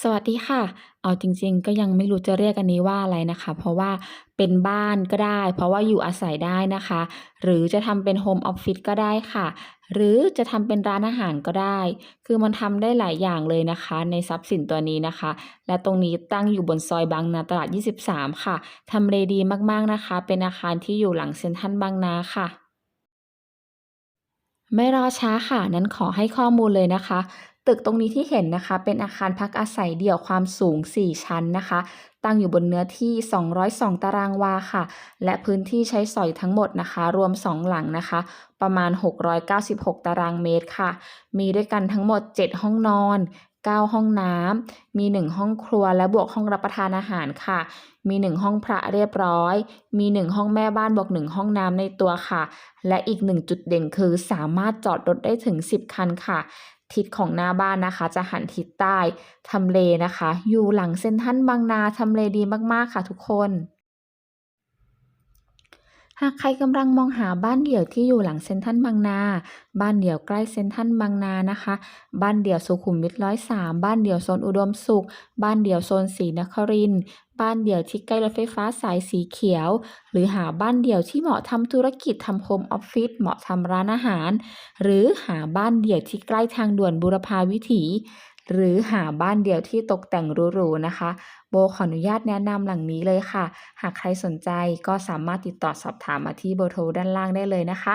สวัสดีค่ะ เอาจริงๆ ก็ยังไม่รู้จะเรียกอันนี้ว่าอะไรนะคะ เพราะว่าเป็นบ้านก็ได้ เพราะว่าอยู่อาศัยได้นะคะ หรือจะทำเป็นโฮมออฟฟิศก็ได้ค่ะ หรือจะทำเป็นร้านอาหารก็ได้ คือมันทำได้หลายอย่างเลยนะคะ ในทรัพย์สินตัวนี้นะคะ และตรงนี้ตั้งอยู่บนซอยบางนาตลาด 23 ค่ะทำเลดีมากๆนะคะ เป็นอาคารที่อยู่หลังเซ็นทรัลบางนาค่ะไม่รอช้าค่ะ นั้นขอให้ข้อมูลเลยนะคะ ตึกตรงนี้ที่เห็นนะคะ เป็นอาคารพักอาศัยเดี่ยวความสูง 4 ชั้นนะคะ ตั้งอยู่บนเนื้อที่ 202 ตารางวาค่ะ และพื้นที่ใช้สอยทั้งหมดนะคะ รวม 2 หลังนะคะ ประมาณ 696 ตารางเมตรค่ะ มีด้วยกันทั้งหมด 7 ห้องนอน 9 ห้องน้ำมี 1 ห้องครัวและบวกห้องรับประทานอาหารค่ะ มี 1 ห้องพระเรียบร้อย มี 1 ห้องแม่บ้านบวก 1 ห้องน้ำในตัวค่ะ และอีก 1 จุดเด่นคือสามารถจอดรถได้ถึง 10 คันค่ะทิศของหน้าบ้านนะคะ จะหันทิศใต้ทำเลนะคะ อยู่หลังเซ็นทรัลบางนาทำเลดีมากๆค่ะทุกคน หากใครกำลังมองหาบ้านเดี่ยวที่อยู่หลังเซ็นทรัลบางนา บ้านเดี่ยวใกล้เซ็นทรัลบางนานะคะ บ้านเดี่ยวสุขุมวิท103บ้านเดี่ยวโซนอุดมสุข บ้านเดี่ยวโซนศรีนครินบ้านเดี่ยวที่ใกล้รถไฟฟ้าสายสีเขียว หรือหาบ้านเดี่ยวที่เหมาะทำธุรกิจทำโฮมออฟฟิศเหมาะทำร้านอาหาร หรือหาบ้านเดี่ยวที่ใกล้ทางด่วนบูรพาวิถี หรือหาบ้านเดี่ยวที่ตกแต่งหรูๆนะคะ โบขออนุญาตแนะนำหลังนี้เลยค่ะ หากใครสนใจก็สามารถติดต่อสอบถามมาที่เบอร์โทรด้านล่างได้เลยนะคะ